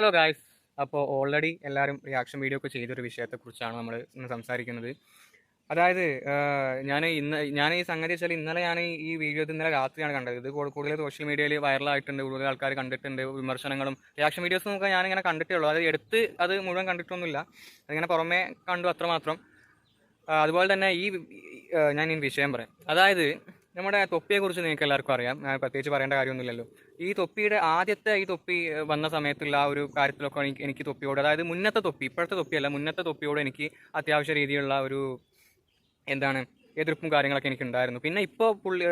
Hello guys അപ്പോൾ already എല്ലാവരും reaction video ഒക്കെ ചെയ്തൊരു വിഷയത്തെക്കുറിച്ചാണ് നമ്മൾ ഇന്ന് സംസാരിക്കുന്നത്. അതായത് ഞാൻ ഇന്ന് ഞാൻ ഈ സംഗതി വെച്ചാൽ ഇന്നലെ ഞാൻ ഈ വീഡിയോ ഇന്നലെ രാത്രിയാണ് കണ്ടത്. ഇത് കൂടു- കൂടുതൽ സോഷ്യൽ മീഡിയയിൽ വൈറലായിട്ടുണ്ട് കൂടുതൽ ആൾക്കാർ കണ്ടിട്ടുണ്ട് വിമർശനങ്ങളും റിയാക്ഷൻ വീഡിയോസ് ഒക്കെ ഞാനിങ്ങനെ കണ്ടിട്ടേ ഉള്ളൂ അത് എടുത്ത് അത് മുഴുവൻ കണ്ടിട്ടൊന്നുമില്ല. അതിങ്ങനെ പുറമേ കണ്ടു അത്രമാത്രം. അതുപോലെ തന്നെ ഈ ഞാൻ ഈ വിഷയം പറയാം. അതായത് നമ്മുടെ തൊപ്പിയെക്കുറിച്ച് നിങ്ങൾക്ക് എല്ലാവർക്കും അറിയാം. ഞാൻ പ്രത്യേകിച്ച് പറയേണ്ട കാര്യമൊന്നുമില്ലല്ലോ. ഈ തൊപ്പിയുടെ ആദ്യത്തെ ഈ തൊപ്പി വന്ന സമയത്തുള്ള ആ ഒരു കാര്യത്തിലൊക്കെ എനിക്ക് എനിക്ക് തൊപ്പിയോട് അതായത് മുന്നത്തെ തൊപ്പി ഇപ്പോഴത്തെ തൊപ്പിയല്ല മുന്നത്തെ തൊപ്പിയോട് എനിക്ക് അത്യാവശ്യ രീതിയിലുള്ള ഒരു എന്താണ് എതിർപ്പും കാര്യങ്ങളൊക്കെ എനിക്ക് ഉണ്ടായിരുന്നു പിന്നെ ഇപ്പോൾ പുള്ളി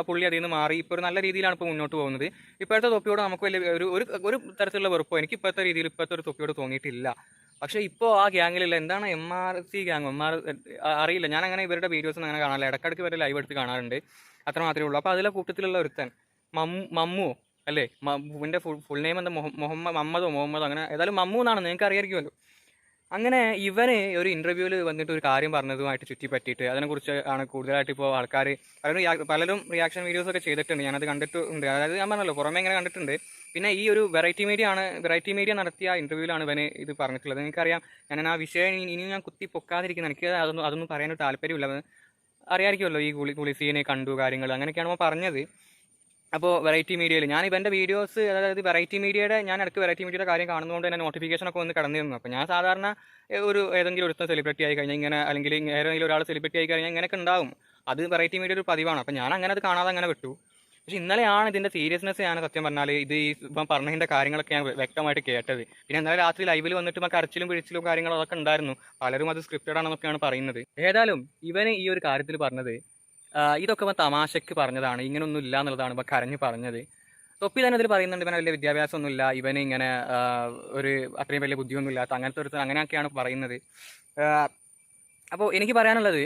പുള്ളി അതിൽ നിന്ന് മാറി. ഇപ്പോൾ ഒരു നല്ല രീതിയിലാണ് ഇപ്പോൾ മുന്നോട്ട് പോകുന്നത്. ഇപ്പോഴത്തെ തൊപ്പിയോട് നമുക്ക് വലിയ ഒരു ഒരു ഒരു തരത്തിലുള്ള വെറുപ്പോ എനിക്ക് ഇപ്പോഴത്തെ രീതിയിൽ ഇപ്പോഴത്തെ ഒരു തൊപ്പിയോട് തോന്നിയിട്ടില്ല. പക്ഷേ ഇപ്പോൾ ആ ഗ്യാങ്ങിലുള്ള എന്താണ് M R C gang? M R അറിയില്ല. ഞാൻ അങ്ങനെ ഇവരുടെ വീഡിയോസ് അങ്ങനെ കാണാറില്ല. ഇടയ്ക്കിടയ്ക്ക് വരെ ലൈവ് എടുത്ത് കാണാറുണ്ട്. അത്ര മാത്രമേ ഉള്ളൂ. അപ്പോൾ അതിലെ കൂട്ടത്തിലുള്ള ഒരുത്തൻ മമ്മു മമ്മു അല്ലേ? മമ്മുവിന്റെ ഫുൾ ഫുൾ നെയിം എന്താ? മുഹ- മുഹമ്മദ് മമ്മദോ മുഹമ്മദോ അങ്ങനെ ഏതായാലും മമ്മു എന്നാണ് നിങ്ങൾക്ക് അറിയാമായിരിക്കുമല്ലോ അങ്ങനെ ഇവന് ഒരു ഇന്റർവ്യൂവിൽ വന്നിട്ട് ഒരു കാര്യം പറഞ്ഞതുമായിട്ട് ചുറ്റിപ്പറ്റിയിട്ട് അതിനെക്കുറിച്ച് ആണ് കൂടുതലായിട്ട് ഇപ്പോൾ ആൾക്കാർ പലരും പലരും റിയാക്ഷൻ വീഡിയോസ് ഒക്കെ ചെയ്തിട്ടുണ്ട്. ഞാനത് കണ്ടിട്ടുണ്ട്. അതായത് ഞാൻ പറഞ്ഞല്ലോ പുറമേ ഇങ്ങനെ കണ്ടിട്ടുണ്ട്. പിന്നെ ഈ ഒരു വെറൈറ്റി മീഡിയ ആണ് വെറൈറ്റി മീഡിയ നടത്തിയ ഇന്റർവ്യൂവിലാണ് ഇവന് ഇത് പറഞ്ഞിട്ടുള്ളത്. എനിക്കറിയാം ഞാൻ ആ വിഷയം ഇനി- ഞാൻ കുത്തി പൊക്കാതിരിക്കുന്നത് എനിക്ക് അതൊന്നും അതൊന്നും പറയാനൊരു താല്പര്യമില്ല. അറിയാമായിരിക്കുമല്ലോ ഈ കുളി കുളിസീനെ കണ്ടു കാര്യങ്ങൾ അങ്ങനെയൊക്കെയാണ് പറഞ്ഞത്. അപ്പോൾ വെറൈറ്റി മീഡിയയിൽ ഞാൻ ഇവന്റെ വീഡിയോസ് അതായത് വെറൈറ്റി മീഡിയയുടെ ഞാൻ ഇടയ്ക്ക് വെറൈറ്റി മീഡിയയുടെ കാര്യം കാണുന്നതുകൊണ്ട് തന്നെ നോട്ടിഫിക്കേഷൻ ഒക്കെ വന്ന് കടന്നിരുന്നു. അപ്പോൾ ഞാൻ സാധാരണ ഒരു ഏതെങ്കിലും ഒരുത്തം സെലിബ്രിറ്റി ആയി കഴിഞ്ഞാൽ ഇങ്ങനെ അല്ലെങ്കിൽ ഏതെങ്കിലും ഒരാൾ സെലിബ്രിറ്റി ആയി കഴിഞ്ഞാൽ ഇങ്ങനെയൊക്കെ ഉണ്ടാവും. അത് വെറൈറ്റി മീഡിയ ഒരു പതിവാണ്. അപ്പോൾ ഞാൻ അങ്ങനെ അത് കാണാതെ അങ്ങനെ വിട്ടു. പക്ഷെ ഇന്നലെയാണ് ഇതിന്റെ സീരിയസ്നെസ് ഞാൻ സത്യം പറഞ്ഞാൽ ഇത് ഈ ഇപ്പം പറഞ്ഞതിന്റെ കാര്യങ്ങളൊക്കെ ഞാൻ വ്യക്തമായിട്ട് കേട്ടത്. പിന്നെ ഇന്നലെ രാത്രി ലൈവിൽ വന്നിട്ട് നമുക്ക് കരച്ചിലും പിഴിച്ചിലും കാര്യങ്ങളും അതൊക്കെ ഉണ്ടായിരുന്നു. പലരും അത് സ്ക്രിപ്റ്റഡ് ആണെന്നൊക്കെയാണ് പറയുന്നത്. ഏതായാലും ഇവന് ഈ ഒരു കാര്യത്തിൽ പറഞ്ഞത് ഇതൊക്കെ ഇവൻ തമാശക്ക് പറഞ്ഞതാണ്. ഇങ്ങനൊന്നും ഇല്ല എന്നുള്ളതാണ് ഇപ്പോൾ കരഞ്ഞ് പറഞ്ഞത്. തൊപ്പി തന്നെ ഇതിൽ പറയുന്നുണ്ട് ഇവന് വലിയ വിദ്യാഭ്യാസമൊന്നുമില്ല ഇവന് ഇങ്ങനെ ഒരു അത്രയും വലിയ ബുദ്ധിയൊന്നും ഇല്ലാത്ത അങ്ങനത്തെ ഒരു അങ്ങനെയൊക്കെയാണ് പറയുന്നത്. അപ്പോൾ എനിക്ക് പറയാനുള്ളത്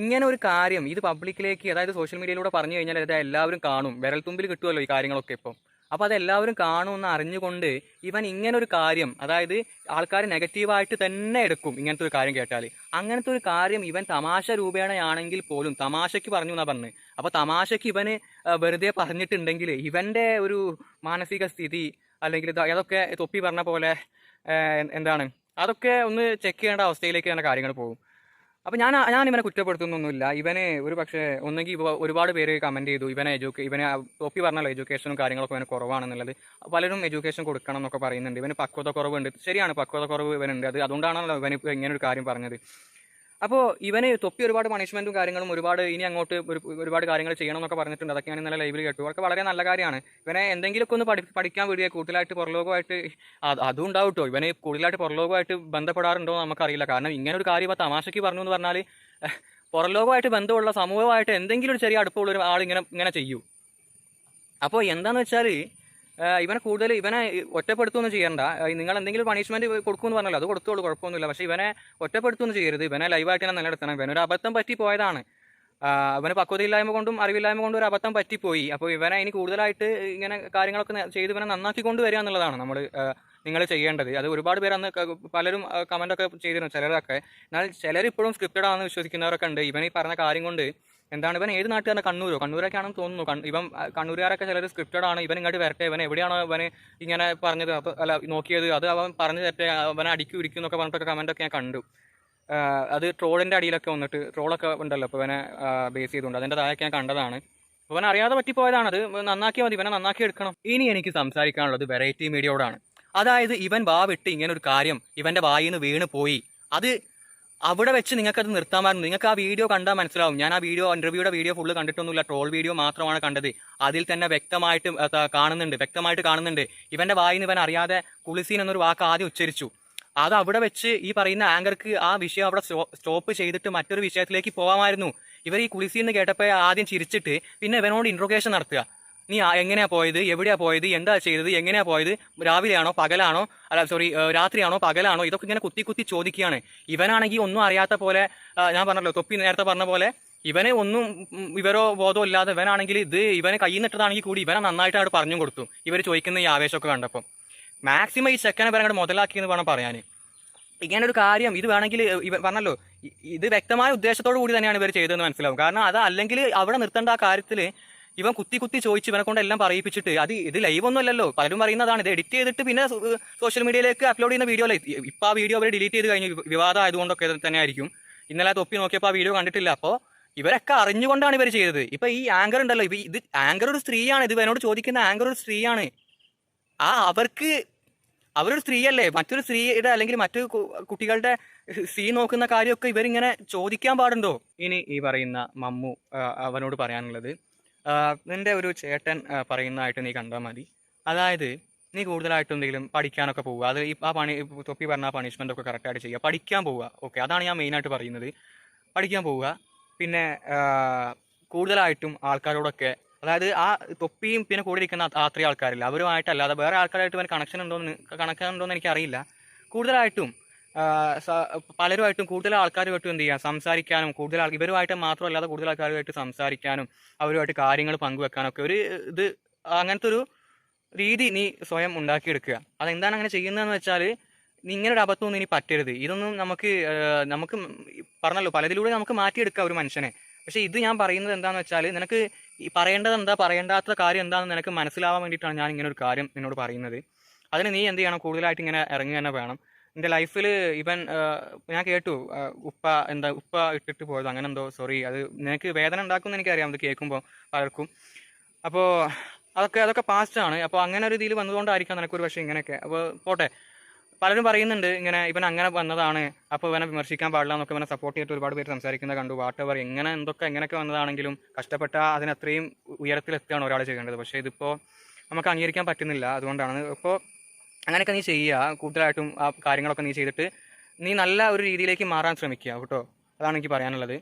ഇങ്ങനെ ഒരു കാര്യം ഇത് പബ്ലിക്കിലേക്ക് അതായത് സോഷ്യൽ മീഡിയയിലൂടെ പറഞ്ഞു കഴിഞ്ഞാൽ എല്ലാവരും കാണും. വിരൽത്തുമ്പിൽ കിട്ടുമല്ലോ ഈ കാര്യങ്ങളൊക്കെ ഇപ്പം. അപ്പോൾ അതെല്ലാവരും കാണുമെന്ന് അറിഞ്ഞുകൊണ്ട് ഇവൻ ഇങ്ങനെ ഒരു കാര്യം അതായത് ആൾക്കാർ നെഗറ്റീവായിട്ട് തന്നെ എടുക്കും ഇങ്ങനത്തെ ഒരു കാര്യം കേട്ടാൽ അങ്ങനത്തെ ഒരു കാര്യം ഇവൻ തമാശ രൂപേണയാണെങ്കിൽ പോലും തമാശയ്ക്ക് പറഞ്ഞു എന്നാ പറഞ്ഞ്. അപ്പോൾ തമാശയ്ക്ക് ഇവന് വെറുതെ പറഞ്ഞിട്ടുണ്ടെങ്കിൽ ഇവന്റെ ഒരു മാനസിക സ്ഥിതി അല്ലെങ്കിൽ അതൊക്കെ തൊപ്പി പറഞ്ഞ പോലെ എന്താണ്? അതൊക്കെ ഒന്ന് ചെക്ക് ചെയ്യേണ്ട അവസ്ഥയിലേക്ക് തന്നെ കാര്യങ്ങൾ പോകും. അപ്പോൾ ഞാൻ ഞാൻ ഇവനെ കുറ്റപ്പെടുത്തുന്നൊന്നുമില്ല. ഇവനെ ഒരു പക്ഷേ ഒന്നെങ്കിൽ ഒരുപാട് പേര് കമന്റ് ചെയ്തു. ഇവനെ എഡ്യൂക്കേ ഇവനെ ടോപ്പി പറഞ്ഞല്ലോ എഡ്യൂക്കേഷനും കാര്യങ്ങളൊക്കെ ഇവനെ കുറവാണെന്നുള്ളത്. പലരും എഡ്യൂക്കേഷൻ കൊടുക്കണം എന്നൊക്കെ പറയുന്നുണ്ട്. ഇവന് പക്വത കുറവുണ്ട്. ശരിയാണ് പക്വത കുറവ് ഇവനുണ്ട്. അത് അതുകൊണ്ടാണല്ലോ ഇവന് ഇങ്ങനെ ഒരു കാര്യം പറഞ്ഞത്. അപ്പോൾ ഇവന് തൊപ്പി ഒരുപാട് പണിഷ്മെന്റും കാര്യങ്ങളും ഒരുപാട് ഇനി അങ്ങോട്ട് ഒരു ഒരുപാട് കാര്യങ്ങൾ ചെയ്യണം എന്നൊക്കെ പറഞ്ഞിട്ടുണ്ട്. അതൊക്കെ ഞാൻ ഇന്നലെ ലൈവിൽ കേട്ടു. അതൊക്കെ വളരെ നല്ല കാര്യമാണ്. ഇവനെ എന്തെങ്കിലുമൊക്കെ ഒന്ന് പഠി പഠിക്കാൻ വിടുക കൂടുതലായിട്ട് പുറലോകമായിട്ട് അതും ഉണ്ടാവും കേട്ടോ ഇവനെ കൂടുതലായിട്ട് പുറലോകമായിട്ട് ബന്ധപ്പെടാറുണ്ടോ എന്ന് നമുക്കറിയില്ല. കാരണം ഇങ്ങനെ ഒരു കാര്യം ഇപ്പോൾ തമാശയ്ക്ക് പറഞ്ഞു എന്ന് പറഞ്ഞാൽ പുറലോകമായിട്ട് ബന്ധമുള്ള സമൂഹമായിട്ട് എന്തെങ്കിലും ഒരു ചെറിയ അടുപ്പമുള്ള ഒരു ആൾ ഇങ്ങനെ ഇങ്ങനെ ചെയ്യൂ. അപ്പോൾ എന്താണെന്ന് വെച്ചാൽ ഇവനെ കൂടുതൽ ഇവനെ ഒറ്റപ്പെടുത്തുകയൊന്നും ചെയ്യണ്ട. നിങ്ങൾ എന്തെങ്കിലും പണിഷ്മെന്റ് കൊടുക്കുമെന്ന് പറഞ്ഞല്ലോ അത് കൊടുത്തോളൂ കുഴപ്പമൊന്നുമില്ല. പക്ഷേ ഇവനെ ഒറ്റപ്പെടുത്തുകയൊന്നും ചെയ്യരുത്. ഇവനെ ലൈവായിട്ട് തന്നെ നിലനിർത്തണം. ഇവനൊരു അബദ്ധം പറ്റി പോയതാണ് അവന് പക്വതയില്ലായ്മ കൊണ്ടും അറിവില്ലായ്മ കൊണ്ടും ഒരു അബദ്ധം പറ്റിപ്പോയി. അപ്പോൾ ഇവനെ ഇനി കൂടുതലായിട്ട് ഇങ്ങനെ കാര്യങ്ങളൊക്കെ ചെയ്ത് ഇവനെ നന്നാക്കിക്കൊണ്ട് വരിക എന്നുള്ളതാണ് നമ്മൾ നിങ്ങൾ ചെയ്യേണ്ടത്. അത് ഒരുപാട് പേര് അന്ന് പലരും കമന്റൊക്കെ ചെയ്തിരുന്നു ചിലരൊക്കെ. എന്നാൽ ചിലർ ഇപ്പോഴും വിശ്വസിക്കുന്നവരൊക്കെ ഉണ്ട്. ഇവൻ ഈ പറഞ്ഞ കാര്യം കൊണ്ട് എന്താണ് ഇവൻ ഏത് നാട്ടുകാരൻ കണ്ണൂരോ? കണ്ണൂരൊക്കെ ആണെന്ന് തോന്നുന്നു ഇവൻ കണ്ണൂരുകാരൊക്കെ ചിലർ സ്ക്രിപ്റ്റഡ് ആണ്. ഇവൻ ഇങ്ങോട്ട് വരട്ടെ. ഇവൻ എവിടെയാണോ ഇവന് ഇങ്ങനെ പറഞ്ഞത്. അപ്പോൾ അല്ല നോക്കിയത്. അത് അവൻ പറഞ്ഞു തരട്ടെ. അവനെ അടിക്കും ഇരിക്കും എന്നൊക്കെ പറഞ്ഞിട്ടൊക്കെ കമന്റൊക്കെ ഞാൻ കണ്ടു. അത് ട്രോളിന്റെ അടിയിലൊക്കെ വന്നിട്ട് ട്രോളൊക്കെ ഉണ്ടല്ലോ. അപ്പോൾ ഇവനെ ബേസ് ചെയ്തുകൊണ്ട്. അതിന്റെ താഴെയൊക്കെ ഞാൻ കണ്ടതാണ്. ഇവൻ അറിയാതെ പറ്റിപ്പോയതാണ്. അത് നന്നാക്കിയാൽ മതി. ഇവനെ നന്നാക്കി എടുക്കണം. ഇനി എനിക്ക് സംസാരിക്കാനുള്ളത് വെറൈറ്റി മീഡിയയോടാണ് അതായത് ഇവൻ വാ വിട്ട് ഇങ്ങനെ ഒരു കാര്യം ഇവന്റെ വായിന്ന് വീണ് പോയി. അത് അവിടെ വെച്ച് നിങ്ങൾക്കത് നിർത്താമായിരുന്നു നിങ്ങൾക്ക് ആ വീഡിയോ കണ്ടാൽ മനസ്സിലാവും. ഞാൻ ആ വീഡിയോ ഇന്റർവ്യൂയുടെ വീഡിയോ ഫുള്ള് കണ്ടിട്ടൊന്നുമില്ല. ട്രോൾ വീഡിയോ മാത്രമാണ് കണ്ടത്. അതിൽ തന്നെ വ്യക്തമായിട്ട് കാണുന്നുണ്ട്. വ്യക്തമായിട്ട് കാണുന്നുണ്ട്. ഇവന്റെ വായിന്ന് ഇവൻ അറിയാതെ കുളിസീൻ എന്നൊരു വാക്ക് ആദ്യം ഉച്ചരിച്ചു. അത് അവിടെ വെച്ച് ഈ പറയുന്ന ആങ്കർക്ക് ആ വിഷയം അവിടെ സ്റ്റോപ്പ് ചെയ്തിട്ട് മറ്റൊരു വിഷയത്തിലേക്ക് പോകാമായിരുന്നു ഇവർ ഈ കുളിസീൻ കേട്ടപ്പോൾ ആദ്യം ചിരിച്ചിട്ട് പിന്നെ ഇവനോട് ഇൻട്രോഗേഷൻ നടത്തുക. നീ എങ്ങനെയാ പോയത്? എവിടെയാ പോയത്? എന്താ ചെയ്തത്? എങ്ങനെയാ പോയത്? രാവിലെയാണോ? പകലാണോ? അല്ല സോറി രാത്രിയാണോ? പകലാണോ? ഇതൊക്കെ ഇങ്ങനെ കുത്തി കുത്തി ചോദിക്കുകയാണ്. ഇവനാണെങ്കിൽ ഒന്നും അറിയാത്ത പോലെ ഞാൻ പറഞ്ഞല്ലോ തൊപ്പി നേരത്തെ പറഞ്ഞ പോലെ ഇവനെ ഒന്നും ഇവരോ ബോധമില്ലാതെ ഇവനാണെങ്കിൽ ഇത് ഇവനെ കയ്യിൽ നിന്നിട്ടതാണെങ്കിൽ കൂടി ഇവനെ നന്നായിട്ട് അവിടെ പറഞ്ഞു കൊടുത്തു. ഇവർ ചോദിക്കുന്ന ഈ ആവേശമൊക്കെ കണ്ടപ്പോൾ മാക്സിമം ഈ ചെക്കനെ ഇവരെ അങ്ങോട്ട് മുതലാക്കിയെന്ന് വേണം പറയാൻ ഇങ്ങനൊരു കാര്യം ഇത് വേണമെങ്കിൽ ഇവ പറഞ്ഞല്ലോ ഇത് വ്യക്തമായ ഉദ്ദേശത്തോടു കൂടി തന്നെയാണ് ഇവർ ചെയ്തതെന്ന് മനസ്സിലാവും. കാരണം അത് അല്ലെങ്കിൽ അവിടെ നിർത്തേണ്ട ആ കാര്യത്തിൽ ഇവൻ കുത്തി കുത്തി ചോദിച്ചു ഇവനെ കൊണ്ട് എല്ലാം പറയിപ്പിച്ചിട്ട് അത് ഇത് ലൈവ് ഒന്നും അല്ലല്ലോ. പലരും പറയുന്നതാണ് ഇത് എഡിറ്റ് ചെയ്തിട്ട് പിന്നെ സോഷ്യൽ മീഡിയയിലേക്ക് അപ്ലോഡ് ചെയ്യുന്ന വീഡിയോ ഇപ്പൊ ആ വീഡിയോ അവർ ഡിലീറ്റ് ചെയ്ത് കഴിഞ്ഞു വിവാദം ആയതുകൊണ്ടൊക്കെ തന്നെ ആയിരിക്കും. ഇന്നലെ തൊപ്പി നോക്കിയപ്പോൾ ആ വീഡിയോ കണ്ടിട്ടില്ല. അപ്പോൾ ഇവരൊക്കെ അറിഞ്ഞുകൊണ്ടാണ് ഇവർ ചെയ്തത്. ഇപ്പൊ ഈ ആങ്കർ ഉണ്ടല്ലോ. ഇത് ആങ്കർ ഒരു സ്ത്രീയാണ്. ഇത് എന്നോട് ചോദിക്കുന്ന ആങ്കർ ഒരു സ്ത്രീയാണ്. ആ അവർക്ക് അവരൊരു സ്ത്രീയല്ലേ? മറ്റൊരു സ്ത്രീയുടെ അല്ലെങ്കിൽ മറ്റു കുട്ടികളുടെ സീ നോക്കുന്ന കാര്യമൊക്കെ ഇവരിങ്ങനെ ചോദിക്കാൻ പാടുണ്ടോ? ഇനി ഈ പറയുന്ന മമ്മു അവനോട് പറയാനുള്ളത് നിന്റെ ഒരു ചേട്ടൻ പറയുന്നതായിട്ട് നീ കണ്ടാൽ മതി. അതായത് നീ കൂടുതലായിട്ട് എന്തെങ്കിലും പഠിക്കാനൊക്കെ പോവുക. അത് ആ പണി തൊപ്പി പറഞ്ഞ പണിഷ്മെന്റ് ഒക്കെ കറക്റ്റായിട്ട് ചെയ്യുക. പഠിക്കാൻ പോവുക. ഓക്കെ അതാണ് ഞാൻ മെയിനായിട്ട് പറയുന്നത്. പഠിക്കാൻ പോവുക. പിന്നെ കൂടുതലായിട്ടും ആൾക്കാരോടൊക്കെ അതായത് ആ തൊപ്പിയും പിന്നെ കൂടെ ഇരിക്കുന്ന അത്രയും ആൾക്കാരില്ല. അവരുമായിട്ടല്ലാതെ വേറെ ആൾക്കാരായിട്ട് ഇവന് കണക്ഷൻ ഉണ്ടോന്ന് കണക്ഷൻ ഉണ്ടോന്ന് എനിക്കറിയില്ല. കൂടുതലായിട്ടും പലരുമായിട്ടും കൂടുതൽ ആൾക്കാരുമായിട്ടും എന്ത് ചെയ്യുക സംസാരിക്കാനും കൂടുതൽ ആൾ ഇവരുമായിട്ട് മാത്രമല്ലാതെ കൂടുതൽ ആൾക്കാരുമായിട്ട് സംസാരിക്കാനും അവരുമായിട്ട് കാര്യങ്ങൾ പങ്കുവെക്കാനൊക്കെ ഒരു ഇത് അങ്ങനത്തെ ഒരു രീതി നീ സ്വയം ഉണ്ടാക്കിയെടുക്കുക. അതെന്താണ് അങ്ങനെ ചെയ്യുന്നതെന്ന് വെച്ചാൽ നീ ഇങ്ങനെ ഒരു അബദ്ധമൊന്നും ഇനി പറ്റരുത്. ഇതൊന്നും നമുക്ക് നമുക്ക് പറഞ്ഞല്ലോ പലതിലൂടെ നമുക്ക് മാറ്റിയെടുക്കാം ഒരു മനുഷ്യനെ. പക്ഷേ ഇത് ഞാൻ പറയുന്നത് എന്താണെന്ന് വെച്ചാൽ നിനക്ക് ഈ പറയേണ്ടത് എന്താ പറയേണ്ടാത്ത കാര്യം എന്താണെന്ന് നിനക്ക് മനസ്സിലാവാൻ വേണ്ടിയിട്ടാണ് ഞാൻ ഇങ്ങനെ ഒരു കാര്യം നിന്നോട് പറയുന്നത്. അതിന് നീ എന്ത് ചെയ്യണം? കൂടുതലായിട്ട് ഇങ്ങനെ ഇറങ്ങി തന്നെ വേണം. എന്റെ ലൈഫിൽ ഇവൻ ഞാൻ കേട്ടു ഉപ്പ എന്താ ഉപ്പ ഇട്ടിട്ട് പോയത് അങ്ങനെ എന്തോ സോറി അത് നിനക്ക് വേദന ഉണ്ടാക്കുമെന്ന് എനിക്കറിയാം അത് കേൾക്കുമ്പോൾ പലർക്കും. അപ്പോൾ അതൊക്കെ അതൊക്കെ പാസ്റ്റ് ആണ്. അപ്പോൾ അങ്ങനെ ഒരു ഇതിൽ വന്നതുകൊണ്ടായിരിക്കാം നിനക്കൊരു പക്ഷേ ഇങ്ങനെയൊക്കെ. അപ്പോൾ പോട്ടെ. പലരും പറയുന്നുണ്ട് ഇങ്ങനെ ഇവൻ അങ്ങനെ വന്നതാണ് അപ്പോൾ ഇവനെ വിമർശിക്കാൻ പാടില്ല എന്നൊക്കെ ഇവനെ സപ്പോർട്ട് ചെയ്തിട്ട് ഒരുപാട് പേര് സംസാരിക്കുന്നത് കണ്ടു വാട്ട് എവർ എങ്ങനെ എന്തൊക്കെ എങ്ങനെയൊക്കെ വന്നതാണെങ്കിലും കഷ്ടപ്പെട്ട അതിനത്രയും ഉയരത്തിലെത്തുകയാണ് ഒരാൾ ചെയ്യേണ്ടത്. പക്ഷേ ഇതിപ്പോൾ നമുക്ക് അംഗീകരിക്കാൻ പറ്റുന്നില്ല അതുകൊണ്ടാണ്. ഇപ്പോൾ അങ്ങനെയൊക്കെ നീ ചെയ്യുക കൂടുതലായിട്ടും ആ കാര്യങ്ങളൊക്കെ നീ ചെയ്തിട്ട് നീ നല്ല ഒരു രീതിയിലേക്ക് മാറാൻ ശ്രമിക്കുക കേട്ടോ. അതാണ് എനിക്ക് പറയാനുള്ളത്.